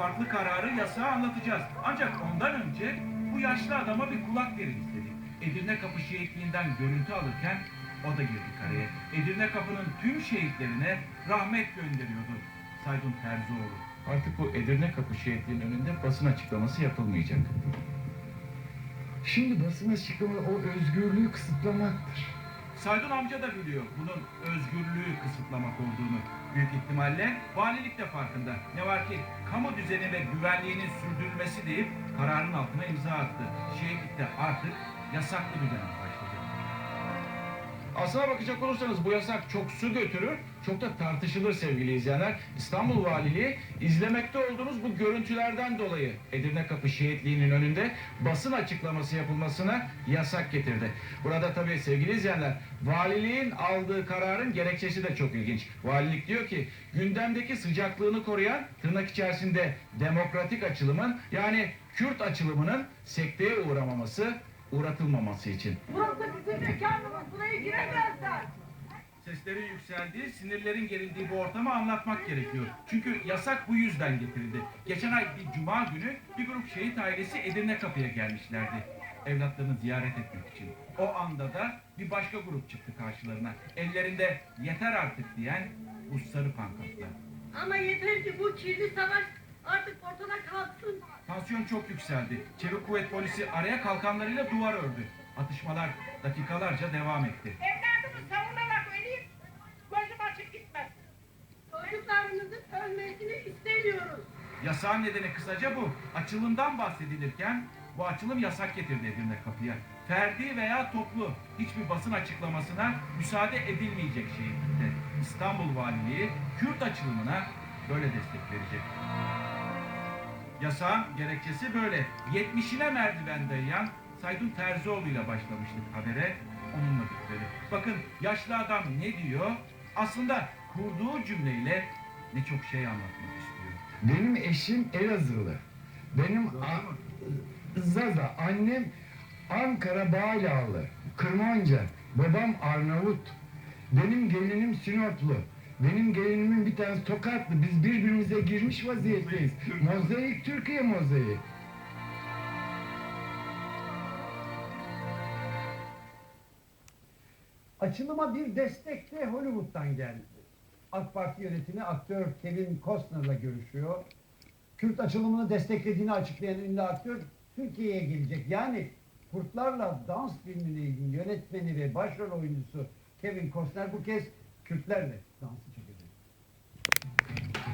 farklı kararı yasağa anlatacağız. Ancak ondan önce bu yaşlı adama bir kulak verin istedik. Edirne Kapı şehitliğinden görüntü alırken o da girdi kareye. Edirne Kapı'nın tüm şehitlerine rahmet gönderiyordu. Saydun Terzioğlu. Artık bu Edirne Kapı şehitliğinin önünde basın açıklaması yapılmayacak. Şimdi basın açıklama o özgürlüğü kısıtlamaktır. Saydun amca da biliyor bunun özgürlüğü kısıtlamak olduğunu. Büyük ihtimalle valilik de farkında. Ne var ki kamu düzeni ve güvenliğinin sürdürülmesi deyip kararın altına imza attı. Şehitlikte artık yasaklı bir dönem. Aslına bakacak olursanız bu yasak çok su götürür, çok da tartışılır sevgili izleyenler. İstanbul Valiliği izlemekte olduğunuz bu görüntülerden dolayı Edirne Kapı şehitliğinin önünde basın açıklaması yapılmasına yasak getirdi. Burada tabii sevgili izleyenler valiliğin aldığı kararın gerekçesi de çok ilginç. Valilik diyor ki gündemdeki sıcaklığını koruyan tırnak içerisinde demokratik açılımın yani Kürt açılımının sekteye uğramaması, uğratılmaması için. Burası mekanımız. Buraya giremezler. Seslerin yükseldiği, sinirlerin gerildiği bu ortamı anlatmak gerekiyor. Çünkü yasak bu yüzden getirildi. Geçen ay bir cuma günü bir grup şehit ailesi Edirne Kapı'ya gelmişlerdi. Evlatlarını ziyaret etmek için. O anda da bir başka grup çıktı karşılarına. Ellerinde yeter artık diyen bu sarı pankartlar. Ama yeter ki bu kirli savaş artık ortadan kalksın. Tansiyon çok yükseldi. Çevik kuvvet polisi araya kalkanlarıyla duvar ördü. Atışmalar dakikalarca devam etti. Evladımı savunarak öleyim, gözüm açık gitmez. Çocuklarımızın ölmesini istemiyoruz. Yasağın nedeni kısaca bu. Açılımdan bahsedilirken bu açılım yasak getirdi Edirne kapıya. Ferdi veya toplu hiçbir basın açıklamasına müsaade edilmeyecek şehitlikte. İstanbul Valiliği Kürt açılımına böyle destek verecek. Yasağın gerekçesi böyle. 70'ine merdiven dayayan Saydun Terzioğlu ile başlamıştık habere. Onunla bitirdi. Bakın yaşlı adam ne diyor? Aslında kurduğu cümleyle ne çok şey anlatmak istiyor. Benim eşim Elazığlı. Benim Zaza, annem Ankara Bağlağlı, Kırmanca, babam Arnavut. Benim gelinim Sinoplu. Benim gelinimin bir tanesi Tokatlı. Biz birbirimize girmiş vaziyetteyiz. Mozaik Türkiye mozaiği. Açılıma bir destek de Hollywood'dan geldi. AK Parti yönetimi aktör Kevin Costner'la görüşüyor. Kürt açılımını desteklediğini açıklayan ünlü aktör Türkiye'ye gelecek. Yani Kurtlarla Dans filminin yönetmeni ve başrol oyuncusu Kevin Costner bu kez Kürtlerle dans